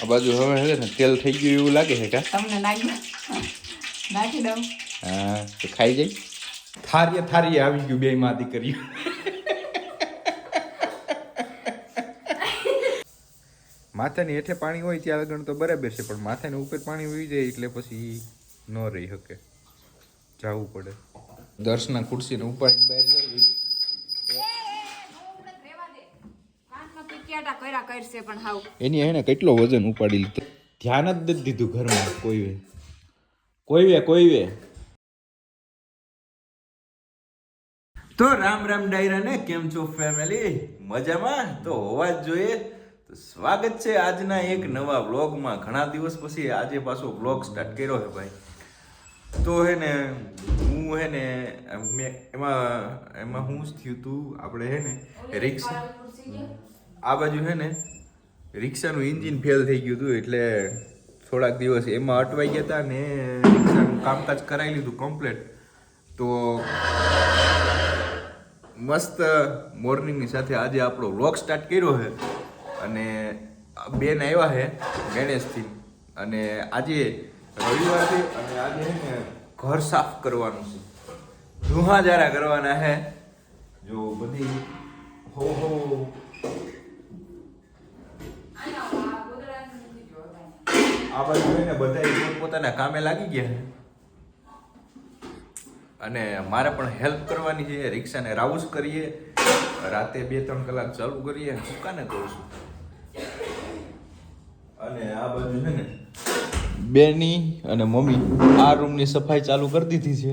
આ બાજુ હવે છે ને તેલ થઈ ગયું એવું લાગે છે કા? તમને નાખી નાખી દઉં. હા તો ખાઈ જાય થારીએ થારીએ આવી ગયું બે માં દીકરીઓ માથાની હેઠે પાણી હોય ત્યાં આગળ તો બરાબર છે પણ માથાને ઉપર પાણી હોય જાય એટલે પછી ન રહી શકે. જવું પડે. દર્શના ખુરશીને ઉપાડીને બહાર જઈ કર્યા કરશે પણ હાવ. એની એને કેટલો વજન ઉપાડી લીધો? ધ્યાન જ નથી દીધું ઘરમાં કોઈ વે. કોઈ વે કોઈ વે. તો રામ રામ ડાયરા ને કેમ છો ફેમિલી મજામાં? તો હોવા જ જોઈએ. તો સ્વાગત છે આજના એક નવા વ્લોગમાં. ઘણા દિવસ પછી આજે પાછો વ્લોગ સ્ટાર્ટ કર્યો છે ભાઈ. તો હે ને હું હે ને મેં એમાં એમાં હું જ થયું તું. આપણે હે ને રિક્ષા આ બાજુ છે ને, રિક્ષાનું એન્જિન ફેલ થઈ ગયું હતું એટલે થોડાક દિવસ એમાં અટવાઈ ગયા હતા ને રિક્ષાનું કામકાજ કરાવી લીધું કમ્પ્લેટ તો મસ્ત મોર્નિંગની સાથે આજે આપણો વ્લોગ સ્ટાર્ટ કર્યો છે. અને બેન આવ્યા છે, ગણેશથી. અને આજે રવિવાર છે અને આજે છે ને ઘર સાફ કરવાનું છે. ધુહાજારા કરવાના છે. જો બધી હો હો આ બાજુ છે ને બધા પોતાના કામે લાગી ગયા અને મારે પણ હેલ્પ કરવાની છે, રિક્ષાને રાઉસ કરીએ. રાતે બે ત્રણ કલાક ચાલુ કરીએ દુકાને કરું છું અને આ બાજુ છે ને, બેની અને મમ્મી આ રૂમની સફાઈ ચાલુ કરી દીધી છે.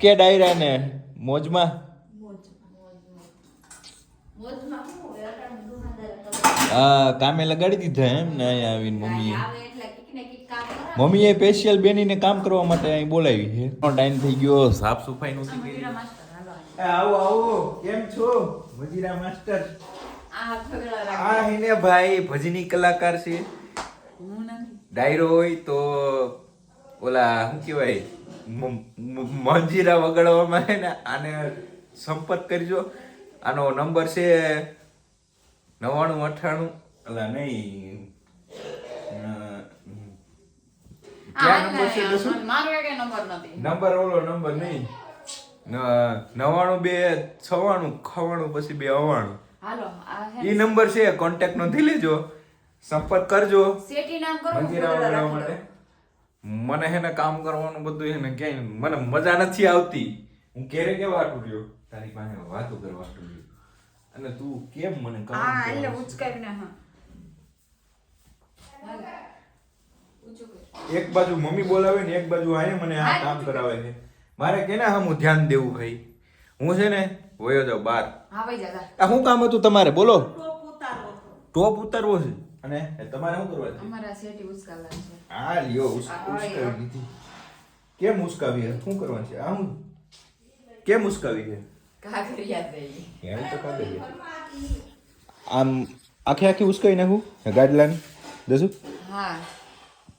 કે ડાયરાને મોજમાં હા કામે લગાડી દીધા એમ ને અહીંયા આવીને મમ્મીએ. મમ્મીએ સ્પેશિયલ બેનીને કામ કરવા માટે અહીં બોલાવી છે. ટાઈમ થઈ ગયો સાફ સફાઈ નું કરી. આવો આવો કેમ છો? મજીરા માસ્ટર. આ હિને ભાઈ ભજની કલાકાર છે. ડાયરો હોય તો ઓલા શું કહેવાય મંજીરા વગાડવામાં હે ને આને સંપર્ક કરજો. આનો નંબર છે નવ્વાણું અઠ્ઠાણું? અલા નહીં. નંબર છે દસુ મારો એક નંબર નથી. નંબર ઓલો નંબર નહીં. નવાણું બે છવાણું ખવાણું પછી બે અવાણું. ઈ નંબર છે કોન્ટેક્ટ નોંધી લેજો. સંપર્ક કરજો. સેટી મંજીરા માટે. મને હેને કામ કરવાનું બધું હે ક્યાંય મને મજા નથી આવતી. હું ક્યારે કેવા રહ્યો? તારી પાસે વાતો કરવા રહ્યો. અને તું કેમ મને હા એટલે ઉચકાવીને હા. એક બાજુ મમ્મી બોલાવે ને એક બાજુ આય મને આ કામ કરાવે છે. મારે કેના હમ ધ્યાન દેવું ભાઈ? હું છે ને વયો જાવ બાર. હા ભાઈ જા આ શું કામ હતું તમારે? બોલો. ટોપ ઉતારવો છે? અને તમારે શું કરવા છે? અમારા સેટી ઉચકાલા છે. હા લ્યો ઉસકાવી દીધી. કેમ ઉસકાવી છે? શું કરવાનું છે? આ હું કેમ ઉસકાવી છે? આમ આખે આખી ઉસકાઈ નાખું? ગાડલાની? દસું? હા.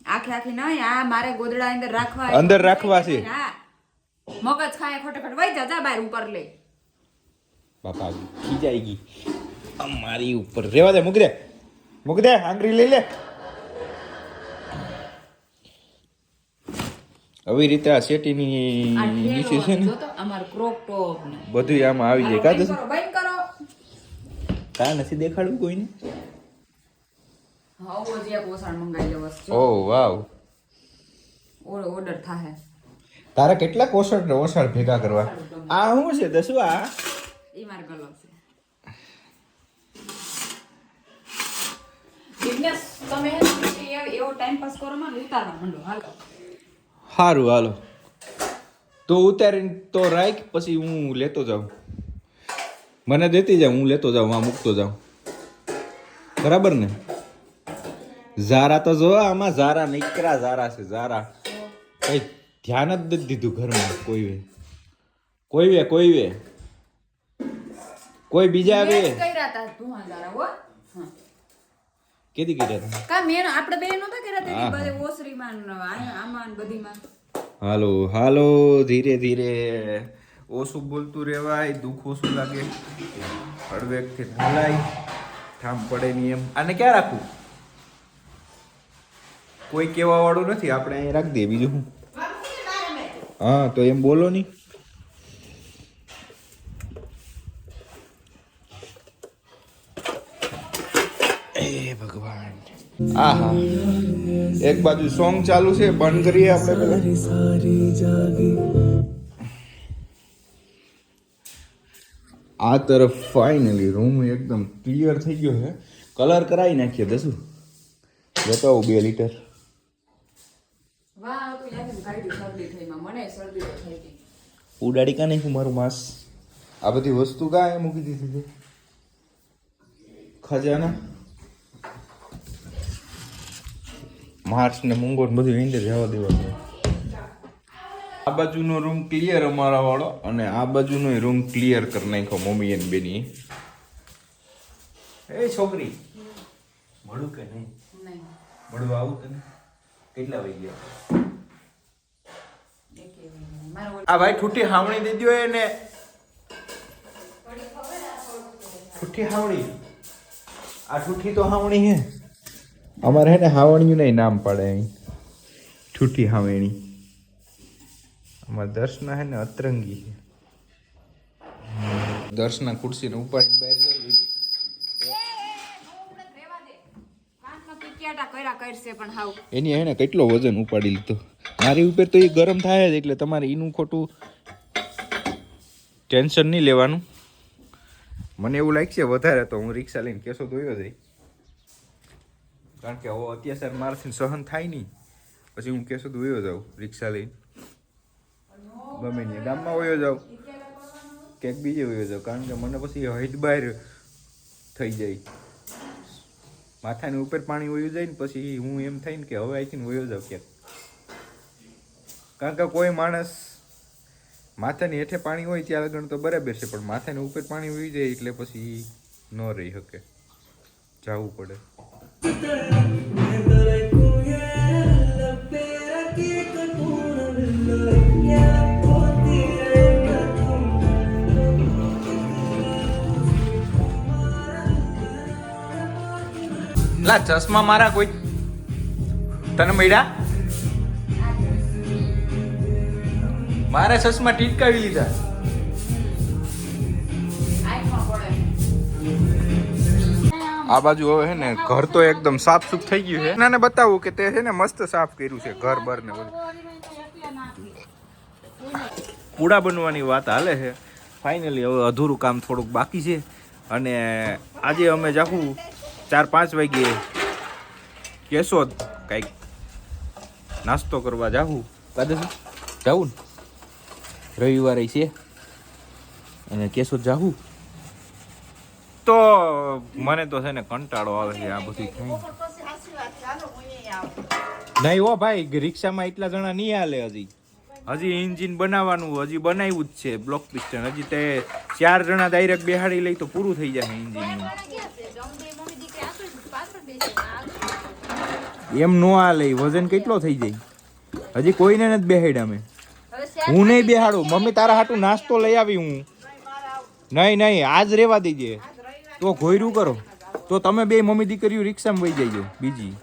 આખે આખી નહીં આ મારે ગોદડા અંદર રાખવા અંદર રાખવા છે. હા. મગજ ખાય ફટાફટ વઈ જા જા બહાર ઉપર લે. બાપા ખીજાઈ ગઈ. અમારી ઉપર. રેવા દે મૂકી દે. મૂકી દે આંગળી લઈ લે. આવી રીતે આ શેટીની નીચે છે ને? અમાર ક્રોપ ટોપ બધું આમાં આવી જાય કા બંધ દસું કરો કા નથી દેખાડવું કોઈને? ઓ જે કોસાણ મંગાઈ લેવો ઓ વાવ. ઓર્ડર થાહે. તારા કેટલા ઓસડ ઓસડ ભેગા કરવા? આ શું છે દસુ આ ઈ માર ગલો છે. બિઝનેસ તમે એવો ટાઈમ પાસ કરો માં ઉતારવા માંડો. હાલો. સારું હાલો. તો ઉતારીને તો રાખ પછી હું લેતો જાઉં. મને દેતી જાઉં હું લેતો જાઉં આ મૂકતો જાઉં. બરાબર ને? ઝારા તો જો આમાં ઝારા નીકળ્યા ઝારા છે ઝારા. કઈ ધ્યાન જ નથી દીધું ઘરમાં કોઈ વે. કોઈ વે કોઈ વે. કોઈ બીજા આવે મેં જ કર્યા તા ધુઆંધારા હો હા. કેદી કર્યા હતા કા મેં આપણે બે નહોતા કર્યા તે હા. બધે ઓસરીમાં આમાં બધીમાં. હાલો હાલો ધીરે ધીરે. ઓછું બોલતું રહેવાય દુઃખ ઓછું લાગે. હળવેકથી હલાય ઠામ પડે નહીં એમ. આને ક્યાં રાખવું? કોઈ કહેવા વાળું નથી આપણે અહીં રાખી દઈએ બીજું શું? હા તો એમ બોલો નહીં એ ભગવાન આહા. એક બાજુ સોંગ ચાલુ છે બંધ કરીએ આપણે પેલા. આ તરફ ફાઇનલી રૂમ એકદમ ક્લિયર થઈ ગયો છે. કલર કરાવી નાખીએ દસું. બતાવો બે લીટર વાહ તો યાદ કાઢી શરદી થઈ માં. મને શરદી તો થઈ ગઈ. ઉડાડી કા નહીં મારું માંસ? આ બધી વસ્તુ કાંઈ મૂકી દીધી છે? ખજાના? માર્ચ ને મુંગોટ બધું ઈંડે જવા દેવાનું આ બાજુનો રૂમ ક્લિયર અમારા વાળો અને આ બાજુનો રૂમ ક્લિયર કરી નાખ્યો મમ્મી અને બેની એ છોકરી મળું કે નહીં? નહીં. મળવા આવું તને કેટલા વાગી ગયા આ ભાઈ ઠૂઠી હાવણી દીધી હોય એને. ઠૂઠી હાવણી આ ઠૂઠી તો હાવણી હે. અમારે હે ને હાવણિયું નહીં નામ પડે અહીં. ઠૂઠી હાવેણી. અમારે દર્શના હે ને અતરંગી છે. દર્શના ખુરશીને ઉપાડીને બહાર જઈ રેવા દે કાનમાં પીટિયાટા કર્યા કરશે પણ એની એને કેટલો વજન ઉપાડી લીધો. મારી ઉપર તો એ ગરમ થાય જ એટલે તમારે એનું ખોટું ટેન્શન નહીં લેવાનું. મને એવું લાગશે વધારે તો હું રિક્ષા લઈને કેસો દોયો જઈ કારણ કે હવે અત્યાચાર મારાથી સહન થાય નહીં. પછી હું કેશો તો વયો જાઉં, રિક્ષા લઈને. ગમે નહીં ગામમાં વયો જાઉં. ક્યાંક બીજે વયો જાઉં. કારણ કે મને પછી હૈદ બહાર થઈ જાય. માથાની ઉપર પાણી વયું જાય ને પછી હું એમ થાય ને કે હવે અહીંથી વયો જાઉં ક્યાંક. કારણ કે કોઈ માણસ માથાની હેઠે પાણી હોય ત્યાં આગળ તો બરાબર છે, પણ માથાની ઉપર પાણી વયું જાય એટલે પછી ન રહી શકે. જવું પડે. લા ચશ્મા મારા કોઈ. તને મળ્યા? મારા ચશ્મા ટીટકાવી લીધા. આ બાજુ હવે છે ને ઘર તો એકદમ સાફ સુફ થઈ ગયું છે. નાને બતાવું કે તે છે ને મસ્ત સાફ કર્યું છે ઘર બર ને બધું. પૂડા બનવાની વાત હાલે છે. ફાઇનલી હવે અધૂરું કામ થોડુંક બાકી છે. અને આજે અમે જાખું ચાર પાંચ વાગ્યે કેશોદ કંઈક નાસ્તો કરવા જાહું. કાદે જાવું ને. રવિવારે છે. અને કેશોદ જાહું. તો મને તો છે ને કંટાળો આવે છે આ બધું નહીં હો ભાઈ રિક્ષામાં એટલા જણા નહીં હાલે હજી. હજી એન્જિન બનાવવાનું હજી બનાવ્યું જ છે બ્લોક પિસ્ટન હજી તે ચાર જણા ડાયરેક્ટ બેહાડી લઈ તો પૂરું થઈ જાય એન્જિનનું એમ નો હાલે વજન કેટલો થઈ જાય? હજી કોઈને નથી બેહાડ્યા અમે. હું નહીં બેહાડું મમ્મી તારા હાટું નાસ્તો લઈ આવી હું. નહીં નહીં આજ રેવા દેજે. તો ઘોયરું કરો. તો તમે બે મમ્મી દીકરીઓ રિક્ષામાં વહી જઈજો બીજી.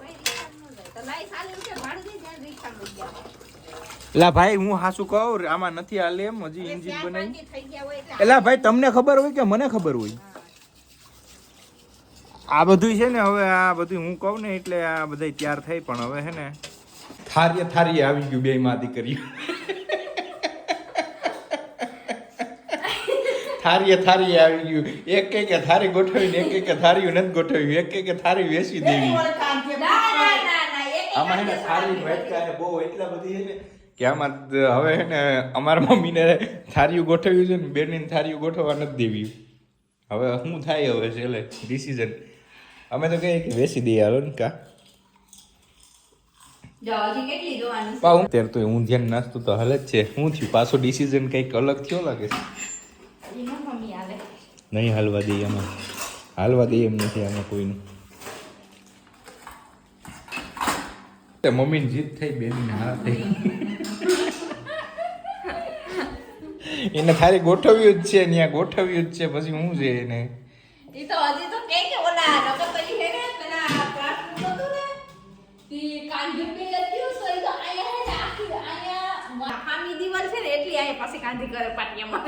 એલા ભાઈ હું હાસું કહું આમાં નથી હાલે એમ હજી ઇન્જિન બનાવી. એલા ભાઈ તમને ખબર હોય કે મને ખબર હોય? આ બધું છે ને હવે આ બધું હું કહું ને એટલે આ બધા તૈયાર થઈ પણ હવે છે ને? થારીએ થારીએ આવી ગયું બે માં દીકરીઓ. થારીએ થારીએ આવી ગયું. એક એક થારી ગોઠવીને એક એક થારીયું નથી ગોઠવ્યું. એક એક થારી વેચી દેવી. આમાં એને થારી હે બહુ એટલા બધી છે કે આમાં હવે હે ને અમારા મમ્મીને થારીયું ગોઠવ્યું છે ને બેનની થારીયું ગોઠવવા નથી દેવી. હવે શું થાય હવે છેલ્લે? ડિસિઝન અમે તો કહીએ કે વેચી દઈએ હાલો ને કા. હું ત્યારે તો હું ધ્યાન નાસ્તું તો હાલ જ છે. હું થયું? પાછો ડિસિઝન કંઈક અલગ થયો લાગે છે? નહીં હાલવા દઈએ એમાં. હાલવા દઈએ એમ નથી આમાં કોઈનું. તે મમ્મીની જીત થઈ બેનને હા થઈ. એને થારી ગોઠવ્યું જ છે ત્યાં ગોઠવ્યું જ છે પછી હું છે એને? ઈ તો હજી તો કે કે ઓલા નકર તો હે ને પેલા ક્લાસ હતું ને? તી કાન ગીર આય પાછી કાંધી કરે પાટિયામાં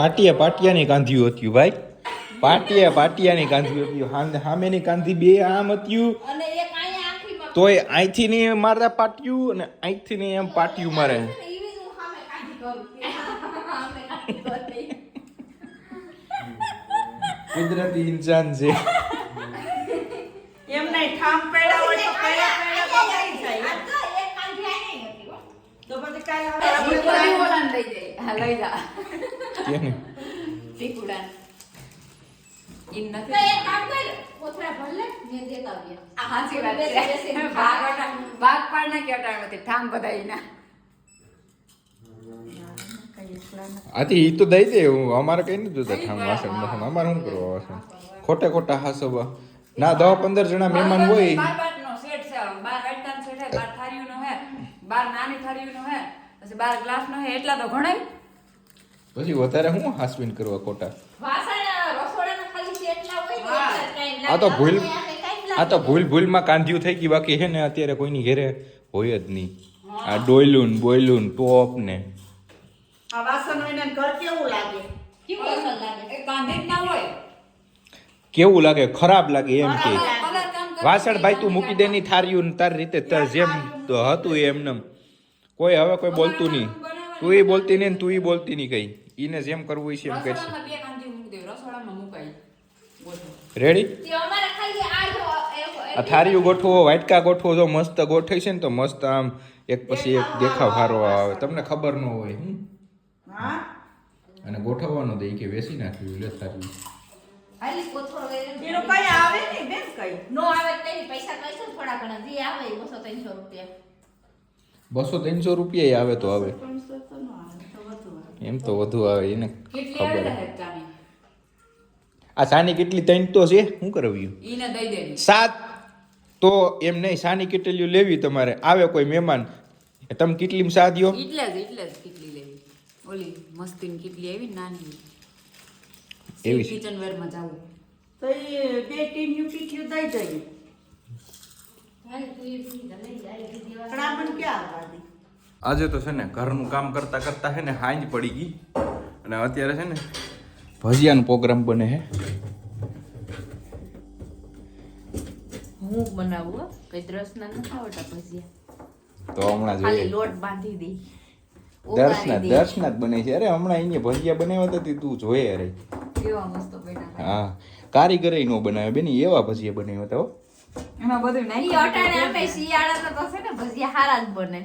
પાટિયા પાટિયાની કાંધ્યું હતું ભાઈ. પાટિયા પાટિયાની કાંધ્યું હતું. સામેની કાંધી બે આમ હતું. અને એક તોય અહીંથી નહીં મારતા પાટિયું અને અહીંથી નહીં એમ પાટિયું મારે. એવી જ હું સામે કાંધી કરું સામે કાંધી કરું. કુદરતી ઇન્સાન છે. એમ નહીં ઠામ પેડા હોય તો પેડા પેડા તો જાય. તો એક કાંધી આય નહીં હતી હો. તો પછી કાલે એ આપણે બધી ઓલાને લઈ જાય. હા, લઈ જા. ટીકુડાને. ઈમ તો નથી. એક કામ કર કોથળા ભર લે ને દેતા આવીએ આ હાચી વાત છે. બાગ બાગ પાડના કે અટાણમાંથી ઠામ બધાયના. આથી ઈ તો દઈ દે હું અમારે કઈ નથી જોતા ઠામ વાસણ બસણ અમારે શું કરવા વાસણ ખોટા હાસો બા ના દસ પંદર જણા મહેમાન હોય બાર સેટ છે. બાર હે, બાર થાળીઓનો હે, બાર નાની થાળીઓનો હે, પછી બાર ગ્લાસનો હે, એટલા તો ગણાય. પછી વધારે હું હાસવીન કરવા ખોટા? આ તો ભૂલ આ તો ભૂલ ભૂલમાં કાંધ્યું થઈ ગયું. બાકી છે ને અત્યારે કોઈની ઘેરે હોય જ નહીં. આ ડોયલું ને બોયલું ટોપ ને. આ વાસણ હોય ને ઘર કેવું લાગે? કેવું લાગે? એ ના હોય. કેવું લાગે? ખરાબ લાગે એમ કે. વાસણ ભાઈ તું મૂકી દે ની થાર્યું ને તારી રીતે તાર જેમ તો હતું એમનેમ. કોઈ હવે કોઈ બોલતું નહીં. તું એ બોલતી નહીં ને તું એ બોલતી નહીં કઈ. ઈને જેમ કરવું હોય છે એમ કરશે. રસોડામાં બે કાંધી મૂકી દેવું, રસોડામાં મુકાય. રેડી આ જો થારીયું ગોઠવો વાટકા ગોઠવો જો મસ્ત ગોઠવી છે ને તો મસ્ત આમ એક પછી એક દેખાવ સારો આવે. તમને ખબર ન હોય હમ. હા? અને ગોઠવવાનું દે કે વેસી નાખ્યું લે થારી ખાલી કોથળો લઈને કઈ આવે નહીં બેન કઈ? નો આવે તેની પૈસા કઈશું થોડા ઘણા. જે આવે એ બસો ત્રણસો રૂપિયા. બસો ત્રણસો રૂપિયા આવે તો આવે ત્રણસો તો ન આવે તો વધુ આવે એમ તો વધુ આવે એને ખબર. આ સાની કેટલી ત્રણ તો છે? શું કરવ્યું ઈને દઈ દેવી. સાત તો એમ નહીં સાની કેટલી લેવી તમારે? આવે કોઈ મહેમાન. તમે કેટલી સાધ્યો એટલે જ એટલે જ કેટલી લેવી. ઓલી મસ્તીની કેટલી આવી નાની એવી કિચન વેરમાં જાવું. તો એ બે ટીમ્યું પીઠ્યું દઈ જઈએ હાલ તું એ બી લઈ જાય એ બી પણ આ ક્યાં આવવા દે? આજે તો છે ને ઘરનું કામ કરતા કરતા છે ને હાંજ પડી ગઈ. અને અત્યારે છે ને ભજીયાનો પ્રોગ્રામ બને છે. હું બનાવું હો. કઈ દ્રસના નથી આવડતા ભજીયા? તો હમણાં ખાલી જોઈએ લોટ બાંધી દે. દર્શના દર્શના જ બને છે. અરે હમણાં અહીંયા ભજીયા બનાવ્યા હતા તે તું જોઈએ અરે. કેવા મસ્ત બન્યા હા. કારીગરે નો બનાવ્યા. બેની એવા ભજીયા બનાવ્યા હતા હો. એમાં બધું નહીં અટાણે આપે શિયાળાના તો છે ને ભજીયા હારા જ બને.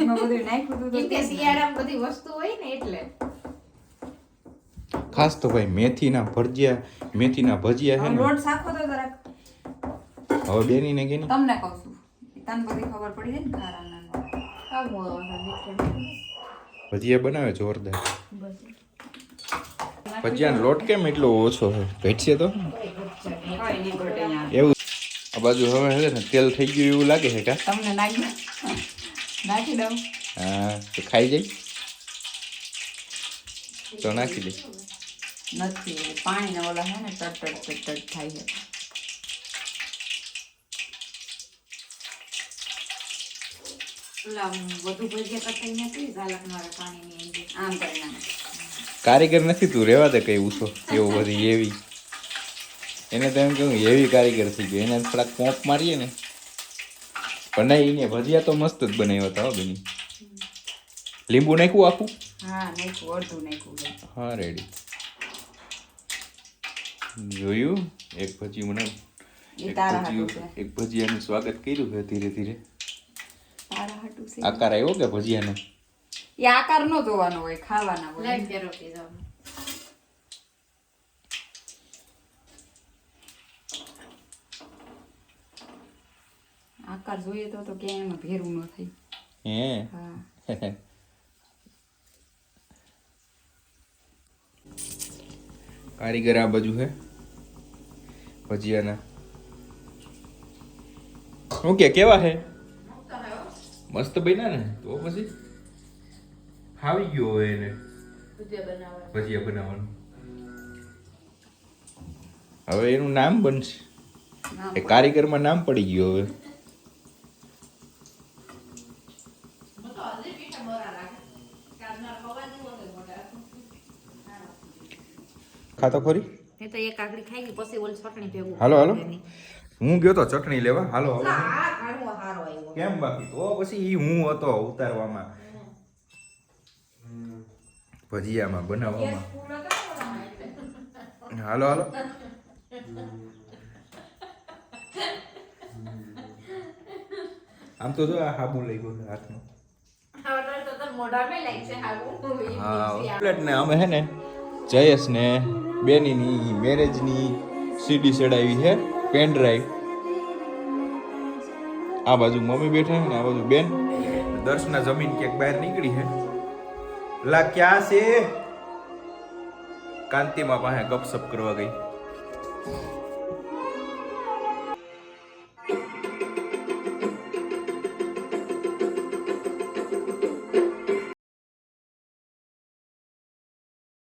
એમાં બધું નાખ્યું હતું કે શિયાળામાં બધી વસ્તુ હોય ને એટલે. ખાસ તો ભાઈ મેથીના ભજીયા મેથીના ભજીયા છે ને. લોટ સાખો તો જરાક. હવે બેની ને. કે તમને કહું છું. તને બધી ખબર પડી જાય ને ખારાના. ભજીયા બનાવે જોરદાર. ભજીયાનો લોટ કેમ એટલો ઓછો છે? ઘટશે તો. એવું. આ બાજુ હવે હે ને તેલ થઈ ગયું એવું લાગે છે કા? તમને નાખી નાખી દઉં. હા તો ખાઈ જાય તો નાખી દે નથી પાણીના ઓલા હે ને ટટ ટટ ટટ ટટ થાય છે કારીગર નથી તું રેવા દે કઈ ઉછો. એવું બધી એવી. એને તો એમ કેવું એવી કારીગર થઈ ગયો એને થોડાક પોંપ મારીએ ને બનાવીને ભજીયા તો મસ્ત જ બનાવ્યા હતા હો બેની. લીંબુ નાખ્યું આખું? હા નાખ્યું અડધું નાખ્યું હા રેડી જોયું? એક ભજી મને એક ભજીયું હાટું એક ભજીયાનું સ્વાગત કર્યું છે ધીરે ધીરે. તારા હાટું છે. આકાર આવ્યો કે ભજીયાનો? એ આકાર નો જોવાનો હોય ખાવાના હોય લાઈટ જરો કે જાવ આકાર જોઈએ તો તો ક્યાંય એમાં ભેરું ન થાય. હે? હા. કારીગર આ બાજુ હે? ભજીયાના. શું કે કેવા હે? મસ્ત બન્યા ને? તો પછી? ફાવી ગયો હોય એને. ભજીયા ભજીયા બનાવવાનું. હવે એનું નામ બનશે. એ કારીગરમાં નામ પડી ગયું હવે હું તો હજી પીઠા બરા રાખે કાજના ખવાય ખાતો ખોરી? મેં તો એક કાકડી ખાઈ ગઈ પછી ઓલી ચટણી ભેગું હાલો હાલો. હું ગયો તો ચટણી લેવા? હાલો હાલો. આ ઘણો હારો આવ્યો. કેમ બાકી? તો પછી ઈ હું હતો ઉતારવામાં. ભજીયામાં બનાવવામાં. હાલો હાલો. આમ તો જો આ હાબુ લઈ ગયો હાથમાં. હા પ્લેટ ને અમે હે ને જયેશ ને બેનીની, મેરેજની સીડી ચડાવી છે પેન ડ્રાઈવ આ બાજુ મમ્મી બેઠા ને, આ બાજુ બેન. દર્શના જમીન ક્યાંક બહાર નીકળી છે. લા, ક્યાં છે? કાંતિમાં પાસે ગપસપ કરવા ગઈ.